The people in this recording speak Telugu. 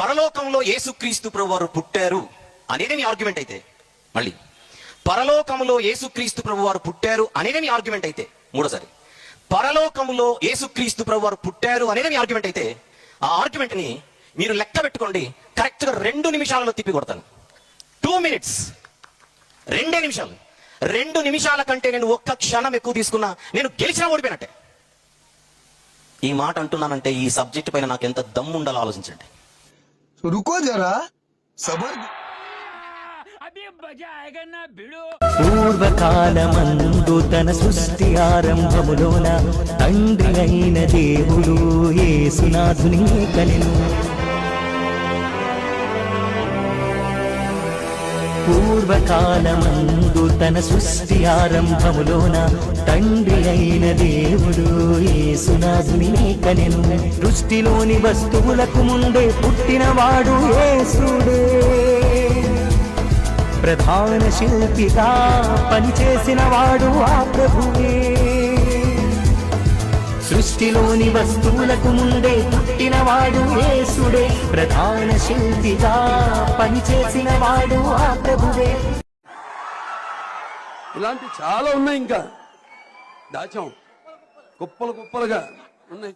పరలోకంలో యేసుక్రీస్తు ప్రభు వారు పుట్టారు అనేది మీ ఆర్గ్యుమెంట్ అయితే. మళ్ళీ పరలోకంలో యేసుక్రీస్తు ప్రభు వారు పుట్టారు అనేది మీ ఆర్గ్యుమెంట్ అయితే. మూడోసారి పరలోకంలో యేసుక్రీస్తు ప్రభు వారు పుట్టారు అనేది మీ ఆర్గ్యుమెంట్ అయితే ఆ ఆర్గ్యుమెంట్ని మీరు లెక్క పెట్టుకోండి. కరెక్ట్గా రెండు నిమిషాలలో తిప్పి కొడతాను. టూ మినిట్స్ రెండే నిమిషాలు. రెండు నిమిషాల కంటే నేను ఒక్క క్షణం ఎక్కువ తీసుకున్నా నేను గెలిచినా ఓడిపోయినట్టే. ఈ మాట అంటున్నానంటే ఈ సబ్జెక్ట్ పైన నాకు ఎంత దమ్ము ఉండాలో ఆలోచించండి. तो रुको जरा सबर अभी मजा आएगा ना भिड़ो పూర్వకాలమందు తన సృష్టి ఆరంభములోన తండ్రి అయిన దేవుడు యేసునాథుని కనెను పూర్వకాలమందు తన సృష్టి ఆరంభములోన తండ్రి అయిన దేవుడు యేసునాథుని కనెను సృష్టిలోని వస్తువులకు ముందే వాడు యేసుడే. ప్రధాన శిల్పిగా పనిచేసిన వాడు ఆ ప్రభువే. సృష్టిలోని వస్తువులకు ముందే పుట్టినవాడు యేసుడే. ప్రధాన శిల్పిగా పనిచేసిన వాడు ఆ ప్రభువే. ఇలాంటి చాలా ఉన్నాయి ఇంకా. దాచాం. కుప్పలు కుప్పలుగా ఉన్నాయి.